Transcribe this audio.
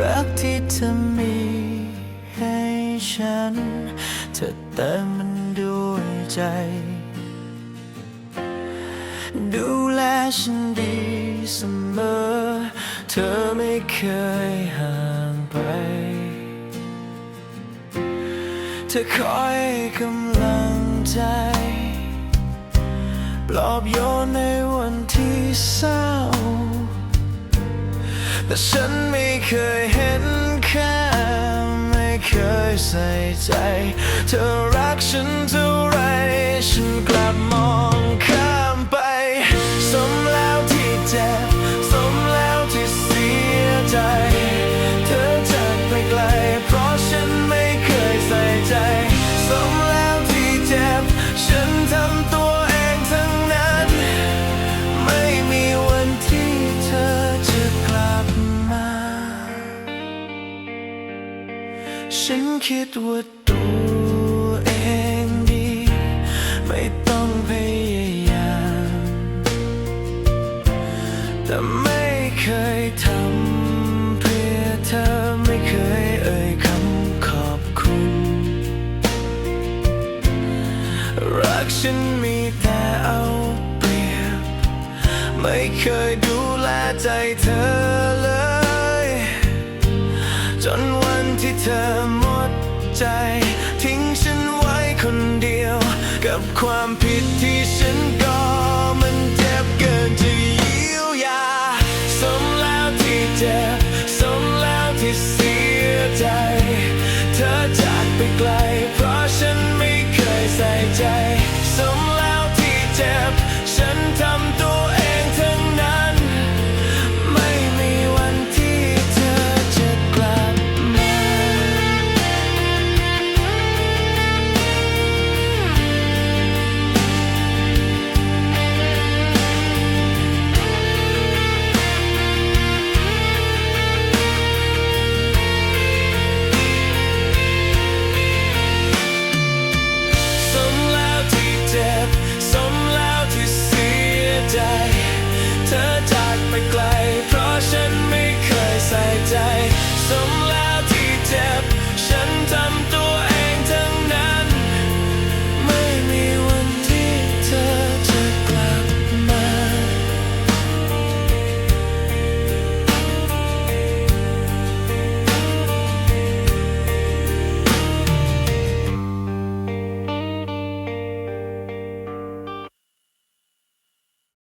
รักที่เธอมีให้ฉัน เธอเติมมันด้วยใจ ดูแลฉันดีเสมอ เธอไม่เคยห่างไป เธอคอยกำลังใจ ปลอบโยนในวันที่เศร้า แต่ฉันไม่เคยเห็นค่าไม่เคยใส่ใจ เธอรักฉันเท่าไรฉันกลับ ฉันคิดว่าตัวเองดี ไม่ต้องพยายาม แต่ไม่เคยทำเพื่อเธอไม่เคยเอ่ยคำขอบคุณ รักฉันมีแต่เอาเปรียบ ไม่เคยดูแลใจเธอเลย จนวันที่เธอหมดใจ ทิ้งฉันไว้คนเดียว กับความผิดที่ฉันก่อมันเจ็บเกินจะเยียวยาสมแล้วที่เจ็บ atomic glass